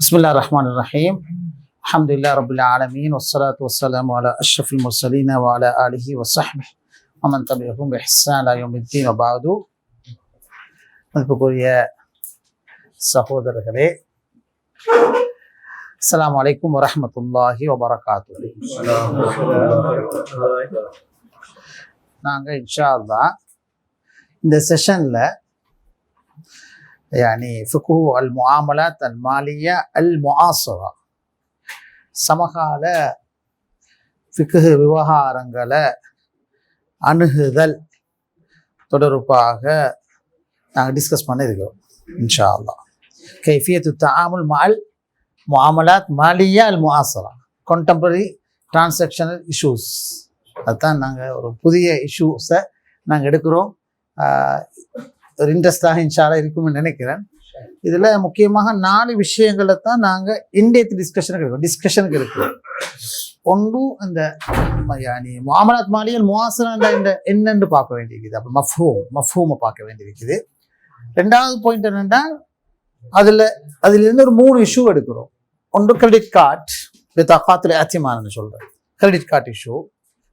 بسم الله الرحمن الرحيم الحمد لله رب العالمين والصلاة والسلام على أشرف المرسلين وعلى آله وصحبه ومن تبعهم بإحسان إلى يوم الدين وبعد يا سهود السلام عليكم ورحمة الله وبركاته நாங்கள் இன்ஷா அல்லா இந்த செஷனில் يعني فقه المعاملات المالية المعاصرة சமகால ஃபிக்ஹு விவகாரங்களை அணுகுதல் தொடர்பாக நாங்கள் டிஸ்கஸ் பண்ணியிருக்கிறோம் இன்ஷா அல்லாஹ் கைஃபியத்து தாமுல் மால் முஆமலாத் மாலியா அல் முஆசரா contemporary டிரான்சாக்ஷனல் இஷ்யூஸ் அதுதான் நாங்கள் ஒரு புதிய இஷ்யூஸை நாங்கள் எடுக்கிறோம் ஆஹ் ஒரு இன்ட்ரெஸ்டாக இன்ஷாலாக இருக்கும்னு நினைக்கிறேன். இதில் முக்கியமாக நாலு விஷயங்களை தான் நாங்கள் இன்டேத் டிஸ்கஷனுக்கு இருக்கோம் டிஸ்கஷனுக்கு எடுக்கிறோம். ஒன்று அந்த ம- யானி முஆமலாத் மாலியல் முவாசனா இந்த என்னன்னு பார்க்க வேண்டியிருக்குது. அப்போ மஃபூம் மஃபூமை பார்க்க வேண்டியிருக்குது. ரெண்டாவது பாயிண்ட் என்னென்னா அதில் அதிலிருந்து ஒரு மூணு இஷ்யூ எடுக்கிறோம். ஒன்று கிரெடிட் கார்டு வித்தாக்காத்தில் அத்தியமானு சொல்கிறேன் கிரெடிட் கார்டு இஷ்யூ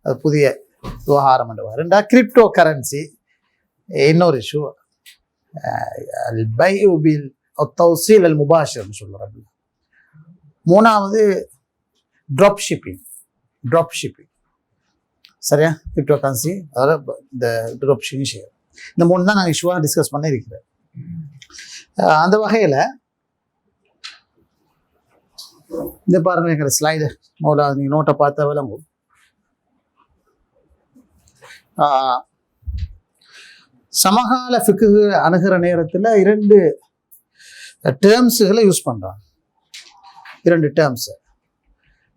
அது புதிய விவகாரம் என்று ரெண்டாவது கிரிப்டோ கரன்சி இன்னொரு இஷ்யூ பை பில் தௌசீல் அல் முபாஷர்னு சொல்கிறாங்க மூணாவது ட்ராப் ஷிப்பிங் ட்ராப் ஷிப்பிங் சரியா? கிரிப்டோ கரன்சி அதாவது இந்த ட்ராப் ஷிப்பிங் ஷேர் இந்த மூணு தான் நாங்கள் இஷுவாக டிஸ்கஸ் பண்ண இருக்கிறேன் அந்த வகையில் இந்த பாருங்க எங்கிற ஸ்லைடு மௌலா நீங்கள் நோட்டை பார்த்தா விளங்கும். சமகால ஃபிக்கு அணுகிற நேரத்தில் இரண்டு டேர்ம்ஸுகளை யூஸ் பண்ணுறாங்க இரண்டு டேர்ம்ஸு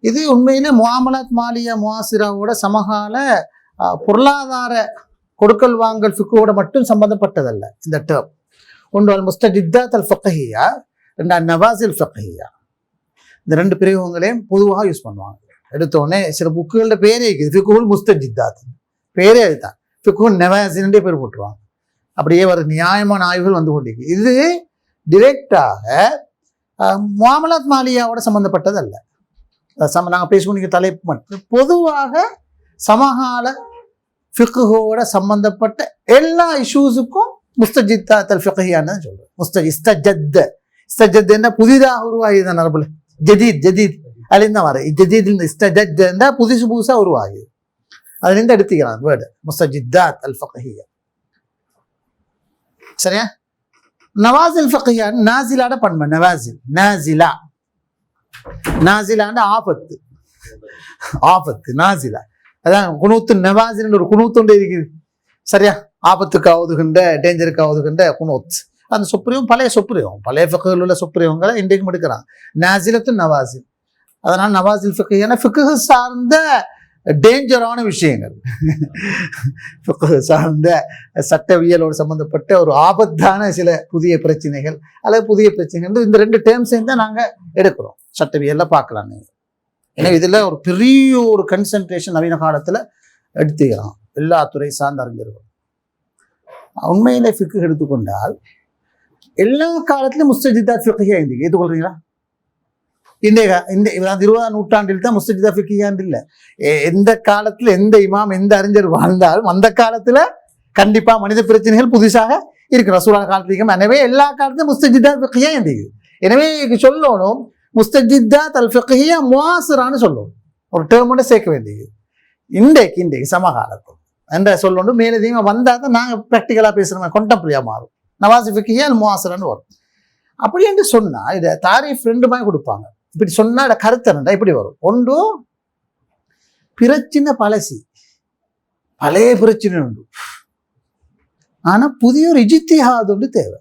இது உண்மையிலே முவாமலத் மாலியா முவாசிராவோட சமகால பொருளாதார கொடுக்கல் வாங்கல் ஃபிக்குவோட மட்டும் சம்பந்தப்பட்டதல்ல இந்த டேர்ம் ஒன்று அல் முஸ்தஜித்தாத் அல் ஃபக்கஹியா ரெண்டு நவாசில் ஃபக்கஹியா இந்த ரெண்டு பிரயோகங்களையும் பொதுவாக யூஸ் பண்ணுவாங்க. எடுத்தோடனே சில புக்குகளோட பேரே இருக்குது ஃபிக்குல் முஸ்தஜித்தாத் பேரே அதுதான். ஃபிக்குல் நவாசின்டே பேர் போட்டுருவாங்க. அப்படியே ஒரு நியாயமான ஆய்வுகள் வந்து கொண்டிருக்கு. இது டிரெக்டாக மாமலாத் மாலியாவோட சம்மந்தப்பட்டது அல்ல சம நாங்கள் பேசிக்கொண்டிருக்க தலைப்பு மட்டும். பொதுவாக சமகால ஃபிக்குகோட சம்மந்தப்பட்ட எல்லா இஷ்யூஸுக்கும் முஸ்தஜித்தா தல் ஃபிகஹியான்னு சொல்கிறேன் முஸ்த இஸ்தஜத் இஸ்தஜத் என்ன புதிதாக உருவாகியது நரபுல ஜதீத் ஜதீத் அதுலேருந்து வர ஜதீத் இஸ்தஜத் என்ன புதுசு புதுசாக உருவாகியது. அதுலேருந்து எடுத்துக்கிறான் வேர்டு முஸ்தஜித்தாத் அல் ஃபகஹியா சரியா? நவாசில் ஃபக்கியா நாசிலாட பண்பு நவாசில் நாசிலா. நாசிலாண்ட ஆபத்து. ஆபத்து நாசிலா. அதான் குணூத்து நவாசில் ஒரு குணூத்துண்டு இருக்குது. சரியா? ஆபத்துக்கு ஆகுதுகின்ற டேஞ்சருக்கு ஆகுதுகின்ற குணூத். அந்த சுப்ரியம் பழைய சுப்ரியம் பழைய ஃபக்குகள் உள்ள சொப்பிரியவங்களை இன்றைக்கும் எடுக்கிறான். நாசிலத்து நவாசில். அதனால் நவாசில் ஃபிக்கு ஏன்னா ஃபிக்கு சார்ந்த டேஞ்சரான விஷயங்கள். சார்ந்த சட்டவியலோடு சம்மந்தப்பட்ட ஒரு ஆபத்தான சில புதிய பிரச்சனைகள் அல்லது புதிய பிரச்சனைகள். இந்த ரெண்டு டேர்ம்ஸையும் தான் நாங்கள் எடுக்கிறோம். சட்டவியலில் பார்க்கலாம் நீங்கள் ஏன்னா இதில் ஒரு பெரிய ஒரு கன்சன்ட்ரேஷன் நவீன காலத்தில் எடுத்துக்கிறோம் எல்லா துறை சார்ந்த அறிஞர்கள் உண்மையிலே ஃபிக்கு எடுத்துக்கொண்டால் எல்லா காலத்திலும் முஸ்தஜிதா ஃபிக்கையாக இருந்தீங்க ஏற்றுக்கொள்கிறீங்களா இன்றைய இந்த இருபதாம் நூற்றாண்டில் தான் முஸ்தஜிதா ஃபிக்கியாண்டு இல்லை எந்த காலத்தில் எந்த இமாம் எந்த அறிஞர் வாழ்ந்தாலும் அந்த காலத்தில் கண்டிப்பாக மனித பிரச்சனைகள் புதுசாக இருக்கு ரசூலா காலத்திலும் எனவே எல்லா காலத்திலும் முஸ்தஜிதா ஃபிக்கியா இருக்குது எனவே சொல்லணும் முஸ்தஜிதா தல் ஃபிக்கியா முவாசுரான்னு சொல்லணும் ஒரு டேர்மோட சேர்க்க வேண்டியது இன்றைக்கு இன்றைக்கு சமகாலத்தில் என்ற சொல்லணும் மேலதிகமாக வந்தால் தான் நாங்கள் ப்ராக்டிக்கலாக பேசுகிறோம் கொண்டப்ரியா மாறும் நவாசி ஃபிக்கியா அல் வரும் அப்படி என்று சொன்னால் இதை தாரீஃப் ரெண்டு மாதிரி கொடுப்பாங்க இப்படி சொன்னால் கருத்து என்னடா? இப்படி வரும். ஒன்று பிரச்சனை பழசி. பழைய பிரச்சனை உண்டு. ஆனா புதிய ஒரு இஜித்திஹாது ஒன்று தேவை.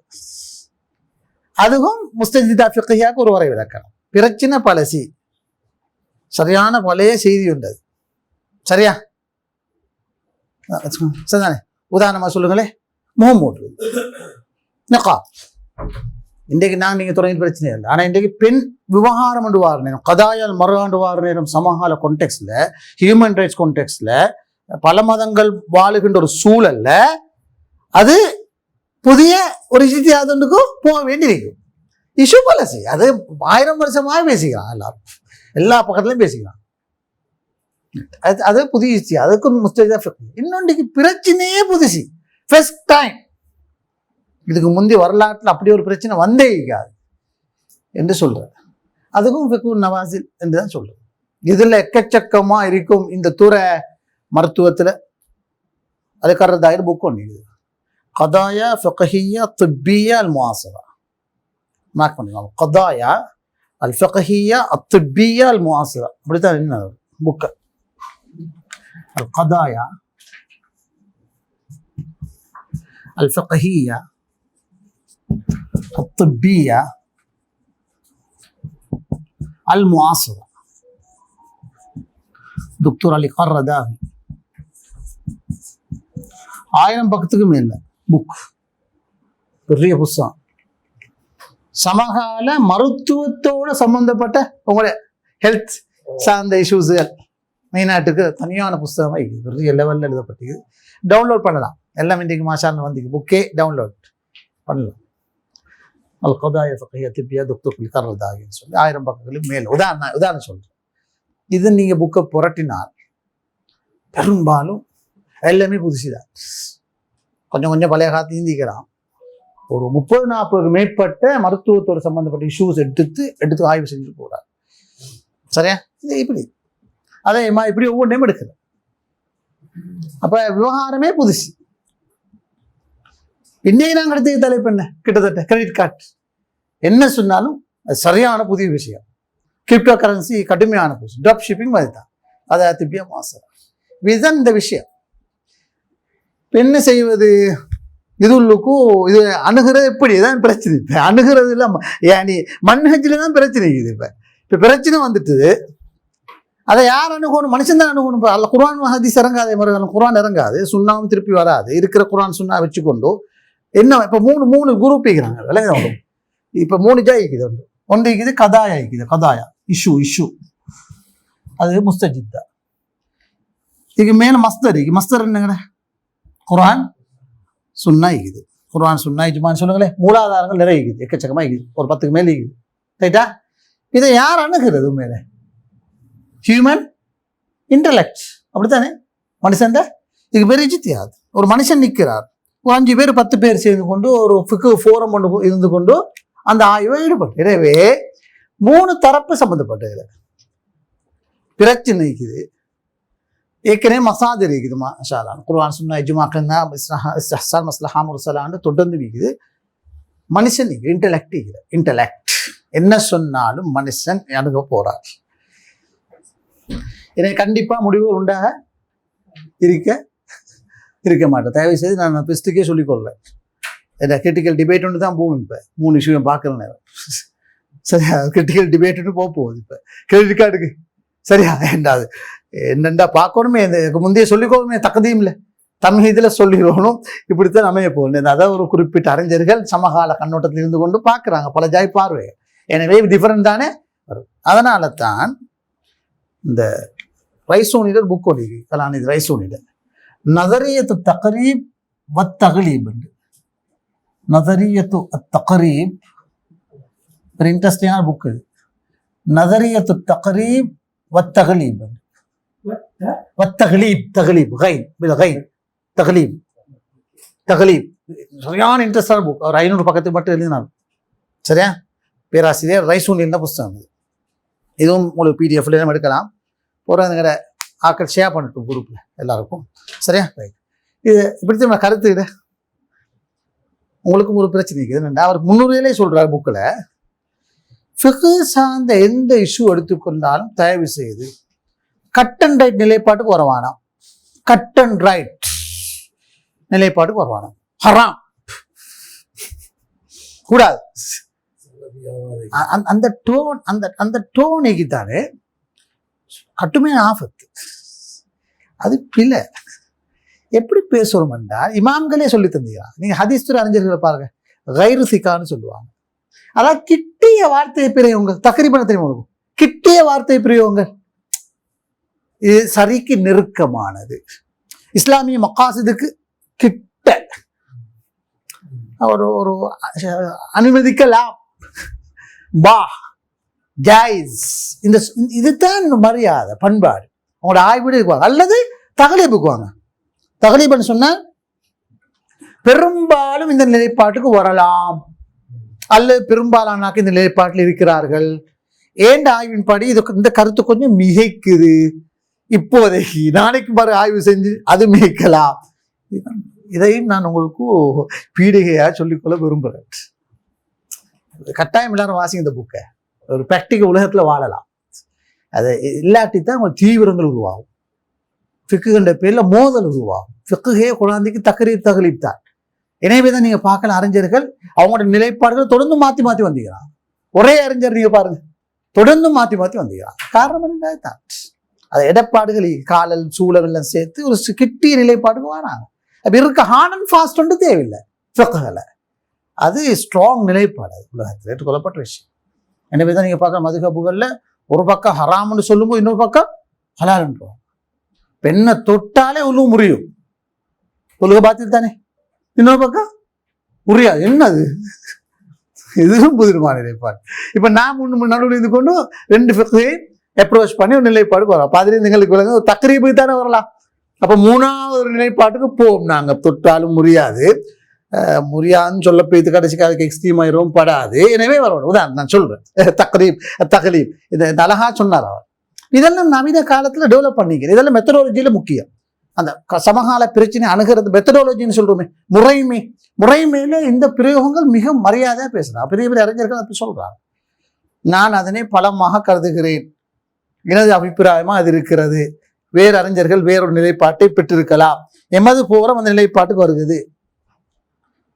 அதுவும் முஸ்தஜிதா ஃபிக்கியாக்கு ஒரு வரை விளக்கணும் பிரச்சனை பழசி. சரியான பழைய செய்தி உண்டு அது. சரியா? சரிதானே உதாரணமாக உதாரணமா முகம் முகமூட்டு நக்கா இன்றைக்கு நான் நீங்கள் தொடங்கி பிரச்சனை இல்லை. ஆனால் இன்றைக்கு பெண் விவகாரம் என்று வார நேரம் கதாயால் மறுகாண்டு வார நேரம் சமகால கொண்டெக்ஸில் ஹியூமன் ரைட்ஸ் கொண்டெக்ஸில் பல மதங்கள் வாழுகின்ற ஒரு சூழல்ல அது புதிய ஒரு இஜித்தியாதனுக்கும் போக வேண்டியிருக்கும் இஷ்யூ பாலிசி அது ஆயிரம் வருஷமாக பேசிக்கலாம் எல்லாரும். எல்லா பக்கத்துலையும் பேசிக்கலாம் அது அது புதிச்சு அதுக்கு முஸ்தஜா இன்னொன்றைக்கு பிரச்சனையே புதுசு. ஃபர்ஸ்ட் டைம் இதுக்கு முந்தைய வரலாற்றில் அப்படி ஒரு பிரச்சனை வந்தே இருக்காது என்று சொல்றாரு அதுக்கும் ஃபிகு நவாசில் என்று தான் சொல்றது இதுல எக்கச்சக்கமா இருக்கும் இந்த துறை மருத்துவத்துல அதுக்கறதாயிரம் புக் ஒன்று இருக்குது கதாயா ஃபிகஹியா திப்பியா அல் முவாசரா மார்க் பண்ணிக்கலாம் கதாயா அல் ஃபிகஹியா அத்திப்பியா அல் முவாசரா அப்படித்தான் என்ன புக்கு அல் கதாயா الفقهية الطبية المعاصرة دكتور علي قرداغي ஆயிரம் பக்கத்துக்கு மேல புக் பெரிய புஸ்தகம் சமகால மருத்துவத்தோட சம்பந்தப்பட்ட உங்களுடைய ஹெல்த் சார்ந்த இஷ்யூஸுகள் மெயினாட்டுக்கு தனியான புஸ்தகமாக இருக்குது பெரிய லெவலில் எழுதப்பட்டிருக்கு டவுன்லோட் பண்ணலாம் எல்லாம் இன்றைக்கு மாஷான்னு வந்து புக்கே டவுன்லோட் பண்ணலாம் அல் கதாய ஃபக்கைய திப்பியா துக்துக் கர்றதாகின்னு சொல்லி ஆயிரம் பக்கங்களுக்கு மேல் உதாரணம் உதாரணம் சொல்கிறேன் இது நீங்கள் புக்கை புரட்டினால் பெரும்பாலும் எல்லாமே புதுசுதான் கொஞ்சம் கொஞ்சம் பழைய காலத்து இந்திக்கலாம் ஒரு முப்பது நாற்பது மேற்பட்ட மருத்துவத்தோடு சம்மந்தப்பட்ட இஷ்யூஸ் எடுத்து எடுத்து ஆய்வு செஞ்சுட்டு போகிறார் சரியா? இது இப்படி. அதே மாதிரி இப்படி ஒவ்வொன்றையும் எடுக்கிறேன் அப்போ விவகாரமே புதுசு. இன்னைக்கு நாங்கள் எடுத்த தலைப்பு என்ன? கிட்டத்தட்ட கிரெடிட் கார்டு என்ன சொன்னாலும் அது சரியான புதிய விஷயம். கிரிப்டோ கரன்சி கடுமையான புதுசு ட்ராப் ஷிப்பிங் மாதிரி தான் அதை திப்பியா மாசம். இதுதான் இந்த விஷயம். என்ன செய்வது? இதுள்ளுக்கும் இது அணுகிறது எப்படி? தான் பிரச்சனை. இப்போ அணுகிறது இல்லை ஏனி மண்ஹஜில் தான் பிரச்சனை இருக்குது இப்போ. இப்போ பிரச்சனை வந்துட்டுது அதை யார் அணுகணும்? மனுஷன் தான் அணுகணும். இப்போ அல்ல குரான் ஹதீஸ் இறங்காதே குரான் இறங்காது. சுண்ணாவும் திருப்பி வராது. இருக்கிற குரான் சுண்ணா வச்சுக்கொண்டு என்ன இப்போ மூணு மூணு குரூப் இருக்கிறாங்க விளங்குது இப்போ மூணு ஜா இருக்குது ஒன்று ஒன்று இருக்குது கதாயா இருக்குது கதாயா இஷ்யூ இஷ்யூ அது முஸ்தஜித்தா இதுக்கு மேலே மஸ்தர் இருக்கு. மஸ்தர் என்னங்கண்ணே குரான் சுண்ணா இருக்குது குரான் சுண்ணா இஜ்மான் சொல்லுங்களேன் மூலாதாரங்கள் நிறைய இருக்குது எக்கச்சக்கமாக இருக்குது ஒரு பத்துக்கு மேலே இருக்குது ரைட்டா இதை யார் அணுகிறது மேலே ஹியூமன் இன்டலெக்ட் அப்படித்தானே? மனுஷன் இதுக்கு பெரிய ஜித்தியாது ஒரு மனுஷன் நிற்கிறார் அஞ்சு பேர் பத்து பேர் சேர்ந்து கொண்டு ஒரு ஃபிக்கு ஃபோரம் கொண்டு இருந்து கொண்டு அந்த ஆய்வை ஈடுபட்டு எனவே மூணு தரப்பு சம்மந்தப்பட்டது பிரச்சனை இருக்குது. ஏற்கனவே மசாது இருக்குது மாஷாலான் குர்வான் சுன்னா இஜ்மாக்கன்னா இஸ்ஹசான் மஸ்லஹா முர்சலான்னு தொடர்ந்து இருக்குது. மனுஷன் இன்டலெக்ட் இருக்குது. இன்டலெக்ட் என்ன சொன்னாலும் மனுஷன் அணுக போகிறார் எனக்கு கண்டிப்பாக முடிவு உண்டாக இருக்க? இருக்க மாட்டேன். தயவு செய்து நான் பெஸ்ட்டுக்கே சொல்லிக்கொள்வேன் என்ன கிரிட்டிக்கல் டிபேட் ஒன்று தான் போகும் இப்போ. மூணு இஷ்யூ பார்க்குற நேரம். சரியா? கிரிட்டிக்கல் டிபேட்டுன்னு போக போகுது இப்போ. கிரெடிட் கார்டுக்கு சரியா? என்னது என்னண்டா பார்க்கணுமே? இந்த இதுக்கு முந்தைய சொல்லிக்கோமே தக்கதையும் இல்லை தமிழ் இதில் சொல்லிடணும் இப்படித்தான் அமைய போகணும் அதை ஒரு குறிப்பிட்ட அறிஞர்கள் சமகால கண்ணோட்டத்தில் இருந்து கொண்டு பார்க்குறாங்க. பல ஜாய் பார்வை எனவே டிஃபரெண்ட் தானே? வரும். அதனால தான் இந்த ரைசோனிடர் புக் ஒன்று கலாநிதி ரைசோனிடர். நதரியத்து தகரீப் வத் தகலீப் என்று நதரியத்து தகரீப் ஒரு இன்ட்ரெஸ்டிங்கான புக் இது நதரியத்து தகரீப் வத் தகலீப் வத் தகலீப் தகலீப் கைன் பில் கைன் தகலீப் தகலீப் சரியான இன்ட்ரெஸ்டான புக் ஒரு ஐநூறு பக்கத்துக்கு மட்டும் எழுதினார் சரியா பேராசிரியர் என்ன புஸ்தகம் இது இதுவும் உங்களுக்கு பிடிஎஃப்ல எடுக்கலாம் போகிற ஆக்கள் ஷேர் பண்ணட்டும் குரூப்பில் எல்லாருக்கும். சரியா? ரைட் இது இப்படி நம்ம கருத்து இது. உங்களுக்கும் ஒரு பிரச்சனை இருக்குது. அவர் முன்னுரையிலே சொல்கிறார் புக்கில் ஃபிகு சார்ந்த எந்த இஷ்யூ எடுத்துக்கொண்டாலும் தயவு செய்து கட் அண்ட் ரைட் நிலைப்பாட்டுக்கு வரவானாம் கட் அண்ட் ரைட் நிலைப்பாட்டுக்கு வரவானாம் ஹராம். கூடாது. அந்த டோன் அந்த அந்த டோனைக்கு தானே கட்டுமையான ஆபத்து அது பிழை. எப்படி பேசுகிறோம் என்றால் இமாம்களே சொல்லி தந்தீங்களா நீங்கள் ஹதீஸ்துறை அறிஞர்களை பாருங்க. கைரு சிக்கான்னு சொல்லுவாங்க. அதான் கிட்டிய வார்த்தை பிரயோகங்கள் தக்கரிபன தெரியுமா இருக்கும் கிட்டிய வார்த்தை பிரயோகங்கள் இது சரிக்கு நெருக்கமானது. இஸ்லாமிய மக்காசிதுக்கு கிட்ட. ஒரு ஒரு அனுமதிக்கலாம். பா. ஜாயிஸ் இந்த இதுதான் மரியாதை பண்பாடு. அவங்களோட ஆய்வீடு இருக்குவாங்க அல்லது தகலீபுக்குவாங்க தகலீபுன்னு சொன்னா பெரும்பாலும் இந்த நிலைப்பாட்டுக்கு வரலாம். அல்லது பெரும்பாலானாக்கு இந்த நிலைப்பாட்டில் இருக்கிறார்கள். ஏண்ட ஆய்வின்படி இது இந்த கருத்து கொஞ்சம் மிகைக்குது. இப்போதைக்கு நாளைக்கு பாரு ஆய்வு செஞ்சு அது மிகைக்கலாம். இதையும் நான் உங்களுக்கு பீடிகையாக சொல்லிக்கொள்ள விரும்புகிறேன். கட்டாயம் எல்லாரும் வாசிங்க இந்த புக்கை ஒரு ப்ராக்டிக்கல் உலகத்தில் வாழலாம். அது இல்லாட்டி தான் உங்களுக்கு தீவிரங்கள் உருவாகும். ஃபிக்குகின்ற பேரில் மோதல் உருவாகும். ஃபிக்குகே குழந்தைக்கு தக்கரீர் தகலித்தான் எனவே தான் நீங்கள் பார்க்கல அறிஞர்கள் அவங்களோட நிலைப்பாடுகள் தொடர்ந்து மாற்றி மாற்றி வந்தீங்கிறான் ஒரே அறிஞர் நீங்க பாருங்க. தொடர்ந்து மாற்றி மாற்றி வந்தீங்கிறான் காரணம் என்ன தான் அது இடப்பாடுகள் காலல் சூழல் எல்லாம் சேர்த்து ஒரு கிட்டிய நிலைப்பாடுக்கு வராங்க. அப்போ இருக்க ஹானன் அண்ட் ஃபாஸ்ட் ஒன்று தேவையில்லை. ஃபிக்குகளை அது ஸ்ட்ராங் நிலைப்பாடு அது உலகத்தில். ஏற்றுக்கொள்ளப்பட்ட விஷயம். எனவே தான் நீங்கள் பார்க்குற மதுகபுகளில் ஒரு பக்கம் ஹராம்னு சொல்லும்போது இன்னொரு பக்கம் ஹலால்ன்றோம். பெண்ணை தொட்டாலே உழுவு முறியும். உலக பார்த்துட்டு தானே? இன்னொரு பக்கம் புரியாது என்னது? இதுவும் புதிரமான நிலைப்பாடு? இப்போ நான் முன்னு நடுவில் இருந்து கொண்டு ரெண்டு ஃபிக்கையும் அப்ரோச் பண்ணி ஒரு நிலைப்பாடுக்கு வரலாம். பதினைந்து எங்களுக்கு விளங்க ஒரு தானே வரலாம். அப்போ மூணாவது நிலைப்பாட்டுக்கு போவோம். நாங்கள் தொட்டாலும் முடியாது முரியான்னு சொல்ல போய் கடைசிக்கு அதுக்கு எக்ஸ்ட்ரீம் ஆயிரும் படாது. எனவே வரணும் உதாரணம் நான் சொல்றேன். தக்ரீப் தகலீப் இது அழகா சொன்னார் அவர். இதெல்லாம் நவீன காலத்தில் டெவலப் பண்ணிக்கிறேன். இதெல்லாம் மெத்தடாலஜியில் முக்கியம். அந்த சமகால பிரச்சனை அணுகிறது மெத்தடாலஜின்னு சொல்றோமே முறைமை. முறைமையில இந்த பிரயோகங்கள் மிக மரியாதையாக பேசுறாங்க பெரிய பெரிய அறிஞர்கள் அப்படி சொல்றாங்க. நான் அதனை பலமாக கருதுகிறேன். எனது அபிப்பிராயமா அது இருக்கிறது. வேறு அறிஞர்கள் வேறொரு நிலைப்பாட்டை பெற்றிருக்கலாம். எமது போகிற அந்த நிலைப்பாட்டுக்கு வருகிறது.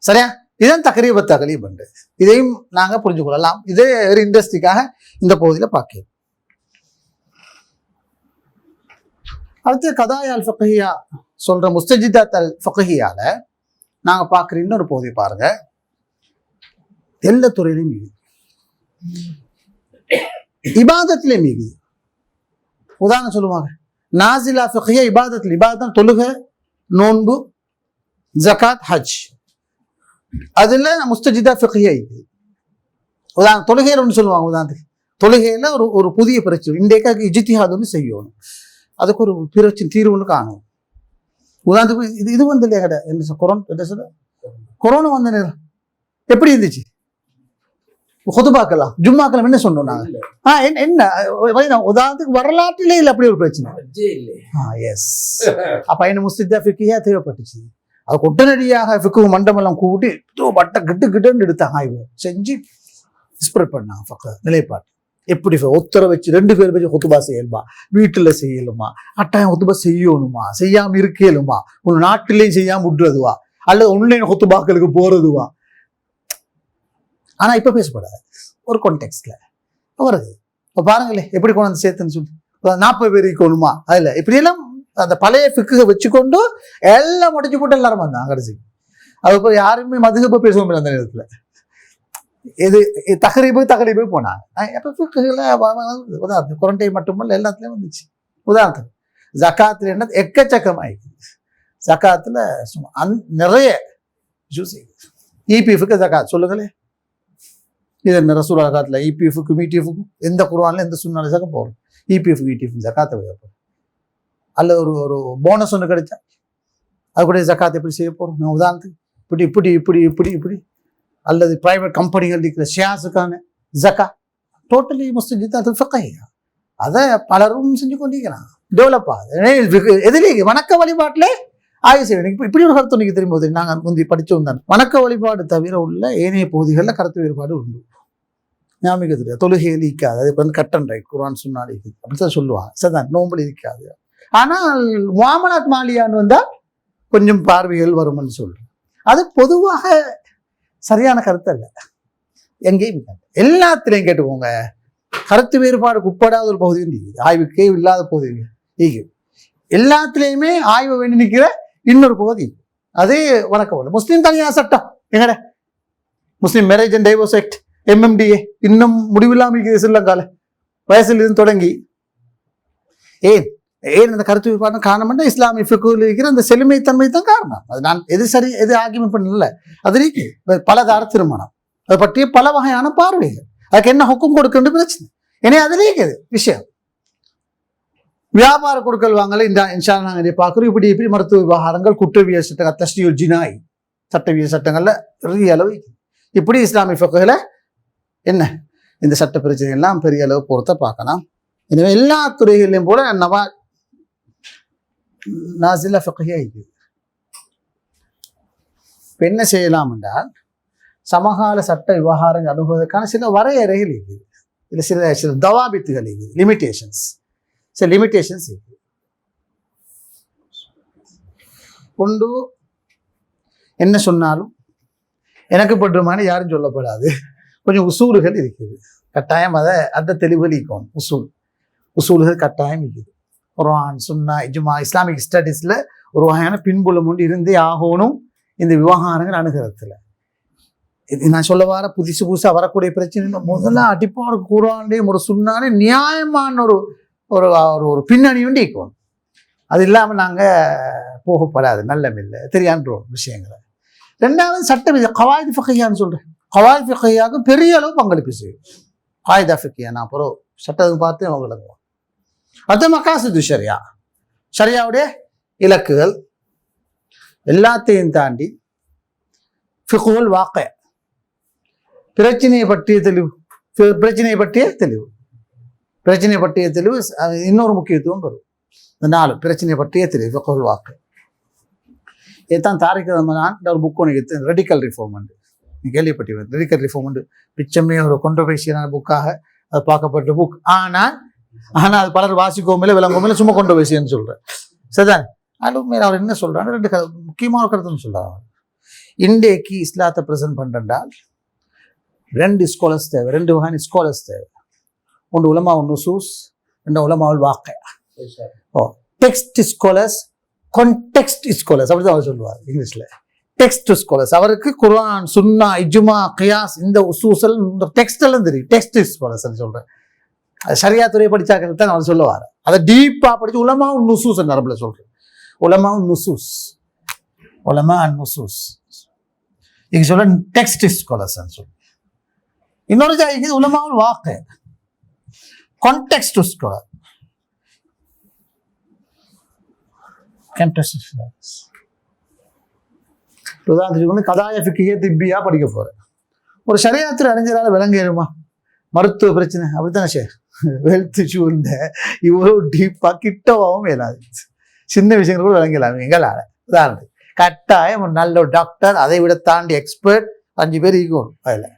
சரியா? இதுதான் தகரீப தகலீப் என்று இதையும் நாங்க புரிஞ்சு கொள்ளலாம். இதே ஒரு இண்டஸ்ட்ரிக்காக இந்த பகுதியில பார்க்கிறோம் அடுத்து கதாயால் ஃபக்ஹியா சொல்ற முஸ்தஜிதாத் அல் ஃபக்ஹியால நாங்க பார்க்குற இன்னொரு பகுதி பாருங்க. எல்லா துறையிலையும் மீது இபாதத்திலே மீது உதாரணம் சொல்லுவாங்க. நாசிலா ஃபக்ஹியா இபாதத்தில் இபாதம் தொழுக நோன்பு ஜகாத் ஹஜ். அதுல முஸ்தஜிதா ஃபக்ஹியா. இருக்குது உதாரணம் தொழுகையில் ஒன்று சொல்லுவாங்க உதாரணத்துக்கு. தொழுகையில ஒரு ஒரு புதிய பிரச்சனை. இன்றைக்காக இஜித்திஹாத் ஒன்று செய்யணும். அதுக்கு ஒரு பிரச்சனை தீர்வுன்னு காணும் உதாரணத்துக்கு இது இது வந்து இல்லையா கடை? என்ன சொல் கொரோனா என்ன சொல்ல கொரோனா வந்த நேரம். எப்படி இருந்துச்சு? கொதுபாக்கலாம் ஜும்மாக்கலாம் என்ன சொன்னோம் நாங்க? ஆ என்ன? என்ன உதாரணத்துக்கு வரலாற்றிலே இல்லை அப்படி ஒரு பிரச்சனை. எஸ் அப்ப என்ன முஸ்லித்தா ஃபிக்கியா தேவைப்பட்டுச்சு? அது உடனடியாக ஃபிக்கு மண்டமெல்லாம் கூட்டி இதோ பட்டை கிட்டு கிட்டுன்னு எடுத்தாங்க ஆய்வு செஞ்சு ஸ்ப்ரெட் பண்ணாங்க ஃபக்க நிலைப்பாடு. எப்படி ஒத்தரை வச்சு ரெண்டு பேர் வச்சு ஒத்துபா செய்யலுமா வீட்டில் செய்யலுமா அட்டாயம் ஒத்துபா செய்யணுமா? செய்யாம இருக்கலுமா? உன் நாட்டிலையும் செய்யாமல் விட்டுறதுவா அல்லது ஒன்லைன் ஒத்துபாக்களுக்கு போறதுவா? ஆனா இப்போ பேசப்படாது. ஒரு கான்டெக்ட்ல வருது. இப்போ பாருங்களேன் எப்படி கொண்டு வந்து சேர்த்துன்னு சொல்லி. நாற்பது பேர் இருக்கணுமா அதுல. இப்படியெல்லாம் அந்த பழைய ஃபிக்கு வச்சுக்கொண்டு எல்லாம் முடிச்சு போட்டு எல்லாரும் வந்தாங்க கடைசி. அது இப்போ யாருமே மதுகப்ப பேசுவோம் அந்த நேரத்தில். இது தகரிப்பு தகரிப்பு போனாங்க. எப்போ எப்ப உதாரணம் உதாரணத்துக்கு குரண்டை மட்டுமல்ல எல்லாத்துலயும் வந்துச்சு. உதாரணத்துக்கு ஜக்காத்தில் என்ன எக்கச்சக்கமாயிருக்கு. ஜக்காத்தில் சும்மா அந் நிறைய ஜூஸ் இபிஎஃப்க்கு ஜக்காத் சொல்லுங்களே. இது என்ன ரசூல் ஜக்காத்தில் இபிஎஃப்க்கு மீடிஎஃப்க்கும் எந்த குருவானில் எந்த சுண்ணாலும் ஜக்கம் போகிறோம் இபிஎஃப் இடிஎஃப் ஜக்காத்தை போகிறோம் அல்லது ஒரு ஒரு போனஸ் ஒன்று கிடைச்சா அது கூட ஜக்காத் எப்படி செய்ய போகிறோம் நான் உதாரணத்துக்கு இப்படி இப்படி இப்படி இப்படி இப்படி. அல்லது பிரைவேட் கம்பெனிகள் இருக்கிற ஷேர்ஸுக்கான ஜக்கா. டோட்டலி முஸ்லிம் அது ஃபக்கையா அதை பலரும் செஞ்சு கொண்டிருக்கிறாங்க. டெவலப் ஆகுது. எதுலேயே வணக்க வழிபாட்டில் ஆய்வு செய்யணும். இப்போ இப்படி ஒரு கருத்து உங்களுக்கு தெரியும். போது நாங்கள் முந்தி படித்தோம் தான். வணக்க வழிபாடு தவிர உள்ள ஏனைய பகுதிகளில் கருத்து வேறுபாடு உண்டு. ஞாபகம் தெரியாது தொழுகையில் இருக்காது அது வந்து கட்டன் ரைட் குரான் சொன்னால் இருக்குது அப்படித்தான் சொல்லுவாங்க. சரிதான்? நோம்பல் இருக்காது. ஆனால் முவாமனாத் மாலியான்னு வந்தால் கொஞ்சம் பார்வைகள் வரும்னு சொல்றேன். அது பொதுவாக சரியான கருத்து அல்ல எங்கேயும் இல்லை. எல்லாத்திலையும் கேட்டுக்கோங்க. கருத்து வேறுபாடுக்கு உட்படாத ஒரு பகுதி இருக்குது. ஆய்வுக்கே இல்லாத பகுதி இருக்குது. எல்லாத்துலேயுமே ஆய்வு வேண்டி நிற்கிற இன்னொரு பகுதி அதே வணக்கம் முஸ்லீம் தனியார் சட்டம். எங்கட? Muslim marriage and divorce act MMDA இன்னும் முடிவில்லாமல் இருக்குது ஸ்ரீலங்கால. வயசுல இருந்து தொடங்கி. ஏன்? ஏன் அந்த கருத்து வேறுபாடு காரணம்னா இஸ்லாமிய ஃபிக்குவில் இருக்கிற அந்த செழுமைத்தன்மை தான் காரணம். அது நான் எது சரி எது ஆகியம் பண்ணல. அது இருக்கு. பலதார திருமணம். அதை பற்றிய பல வகையான பார்வைகள். அதுக்கு என்ன ஹுக்கும் கொடுக்கணும் பிரச்சனை. ஏன்னா அதுலேயே இருக்குது விஷயம். வியாபார கொடுக்கல் வாங்கல இந்த இன்ஷா நாங்கள் இதை பார்க்குறோம். இப்படி இப்படி மருத்துவ விவகாரங்கள் குற்றவியல் சட்டங்கள் தஸ்டியுல் ஜினாய் சட்டவியல் சட்டங்கள்ல பெரிய அளவு இருக்குது. இப்படி இஸ்லாமிய ஃபக்குகளை என்ன? இந்த சட்ட பிரச்சனை எல்லாம் பெரிய அளவு பொறுத்த பார்க்கலாம். எனவே எல்லா துறைகளிலும் போல நம்ம நாசில ஃபக்கையா இருக்குது இப்போ என்ன செய்யலாம் என்றால் சமகால சட்ட விவகாரங்கள் அணுகுவதற்கான சில வரையறைகள் இருக்குது இல்லை சில சில தவாபித்துகள் இருக்குது லிமிட்டேஷன்ஸ் சில லிமிட்டேஷன்ஸ் இருக்குது கொண்டு என்ன சொன்னாலும் எனக்கு பற்றுமான யாரும் சொல்லப்படாது. கொஞ்சம் உசூலுகள் இருக்குது. கட்டாயம் அதை அந்த தெளிவுகள் இருக்கும். உசூல். உசூலுகள் கட்டாயம் இருக்குது. குரான் சுன்னா இஜுமா இஸ்லாமிக் ஸ்டடீஸில் ஒரு வகையான பின்புலம் உண்டு இருந்தே ஆகணும் இந்த விவகாரங்கள் அணுகிறதுல. இது நான் சொல்ல வர புதுசு புதுசாக வரக்கூடிய பிரச்சனை முதல்ல அடிப்பாடு குரான்லேயும் ஒரு சுண்ணானே நியாயமான ஒரு ஒரு ஒரு ஒரு பின்னணி உண்டு இருக்கணும். அது இல்லாமல் நாங்கள் போகப்படாது நல்லமில்லை. தெரியான்ற விஷயங்களை. ரெண்டாவது சட்டம் இது கவாய்து ஃபக்கையான்னு சொல்கிறேன் கவாய் ஃபிக்கையாக பெரிய அளவு பங்களிப்பு செய்யும். காய்தா ஃபிக்கையா நான் அப்புறம் சட்டத்தை பார்த்து அவங்களுக்கு அது மகாசிது ஷரியா. ஷரியாவுடைய இலக்குகள் எல்லாத்தையும் தாண்டி ஃபிகுல் வாக்க. பிரச்சனையை பற்றிய தெளிவு பிரச்சனையை பற்றிய தெளிவு. பிரச்சனை பற்றிய தெளிவு இன்னொரு முக்கியத்துவம் பெறும். இந்த நாலு பிரச்சனையை பற்றிய தெளிவு ஃபிகுல் வாக்கு. இதுதான் தாரிக் ரஹ்மான் ஒரு புக் ஒன்று எடுத்து ரெடிக்கல் ரிஃபார்மெண்ட் நீ கேள்விப்பட்டிருப்பேன் ரெடிக்கல் ரிஃபார்மெண்ட் பிச்சமே ஒரு கொண்டோபேசியான புக்காக அது பார்க்கப்பட்ட புக் ஆனால் ஆனால் பலர் விளங்கவும் இல்லை சும்மா கொண்டோபேசியன்னு சொல்கிறேன் சரிதான்? அது மேலே அவர் என்ன சொல்றாரு? ரெண்டு முக்கியமான கருத்துன்னு சொல்றாரு அவர். இன்றைக்கு இஸ்லாத்தை ப்ரெசென்ட் பண்ணுறால் ரெண்டு ஸ்காலர்ஸ் தேவை ரெண்டு வகையான ஸ்காலர்ஸ் தேவை. ஒன்று உலமா ஒன்று சூஸ் ரெண்டு உலமாவில் வாக்க. ஓ டெக்ஸ்ட் ஸ்காலர்ஸ் கான்டெக்ஸ்ட் ஸ்காலர்ஸ் அப்படி தான் அவர் சொல்லுவார் இங்கிலீஷில். டெக்ஸ்ட் ஸ்காலர்ஸ் அவருக்கு குர்ஆன் சுன்னா இஜ்மா கியாஸ் இந்த உசூசல் இந்த டெக்ஸ்ட் எல்லாம் தெரியும். டெக்ஸ்ட் ஸ்காலர்ஸ் சொல்கிறேன் அது சரியா துறை படிச்சாக்கள் தான் அவர் சொல்லுவார். அதை டீப்பாக படித்து உலமா நுசூஸ் நரம்புல சொல்கிறேன் உலமா நுசூஸ். உலமா நுசூஸ். இங்க சொல்ல டெக்ஸ்ட் ஸ்காலர்ஸ் சொல்லு இன்னொரு ஜாதிக்கு உலமாவும் வாக்கு. கான்டெக்ஸ்ட் ஸ்காலர் கான்டெக்ஸ்ட் உதாரணத்துக்கு வந்து கதாய ஃபிக்கியே திப்பியா படிக்க போறேன். ஒரு சரியாத்திர அறிஞரால விளங்கிடுமா மருத்துவ பிரச்சனை அப்படித்தானே சார் வெல்த் சூழ்ந்த இவ்வளோ டீப்பாக கிட்டவாகவும் இயலாது சின்ன விஷயங்கள் கூட விளங்கலாம் எங்களால் உதாரணத்துக்கு கட்டாயம் ஒரு நல்ல ஒரு டாக்டர் அதை விட தாண்டி எக்ஸ்பர்ட் அஞ்சு பேர் இருக்கணும் அதில்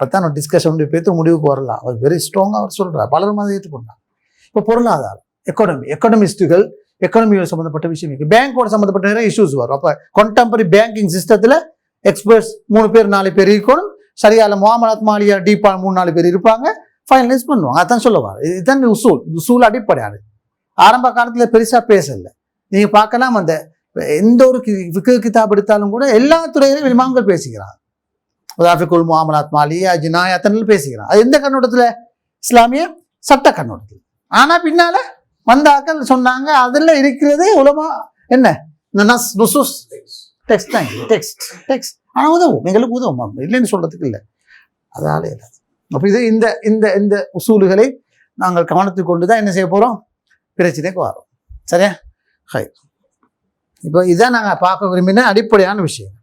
அப்போ ஒரு டிஸ்கஷன் பேத்து முடிவுக்கு வரலாம் அவர் வெரி ஸ்ட்ராங்காக அவர் சொல்கிறார் பலரும் அதை ஏற்றுக்கொண்டாங்க இப்போ பொருளாதாரம் எக்கானமி எக்கனமிஸ்ட்டுகள் எக்கனமியோட சம்மந்தப்பட்ட விஷயம் இருக்குது பேங்கோட சம்மந்தப்பட்ட நிறைய இஷ்யூஸ் வரும் அப்போ contemporary பேங்கிங் சிஸ்டத்தில் எக்ஸ்பர்ட்ஸ் மூணு பேர் நாலு பேர் இருக்கணும் சரியால முகாமலாத் மாலியா டீப்பாக மூணு நாலு பேர் இருப்பாங்க ஃபைனலைஸ் பண்ணுவாங்க. அதான் சொல்லுவார் இதுதான் உசூல். உசூல் அடிப்படையாது ஆரம்ப காலத்தில் பெருசாக பேசலை. நீங்கள் பார்க்கலாம் அந்த எந்த ஒரு விக்கு கிதாப் எடுத்தாலும் கூட எல்லா துறையிலும் இமாம்கள் பேசிக்கிறாங்க. உதாஃபிகுல் முகாமலாத் மாலியா ஜினாயத்தனில் பேசிக்கிறான் அது எந்த கண்ணோட்டத்தில்? இஸ்லாமிய சட்ட கண்ணோட்டத்தில். ஆனால் பின்னால வந்தாக்கள் சொன்னாங்க அதில் இருக்கிறது உலமா என்ன? இந்த நஸ் நுசுஸ். டெக்ஸ்ட் தான் டெக்ஸ்ட் டெக்ஸ்ட் ஆனால் உதவும். எங்களுக்கு உதவும். இல்லைன்னு சொல்கிறதுக்கு இல்லை. அதால இல்லை. அப்போ இது இந்த இந்த இந்த உசூல்களை நாங்கள் கவனத்துக்கு கொண்டு தான் என்ன செய்ய போகிறோம் பிரச்சனைக்கு வரோம் சரியா? ஹை. இப்போ இதான் நாங்கள் பார்க்க விரும்பின அடிப்படையான விஷயம்.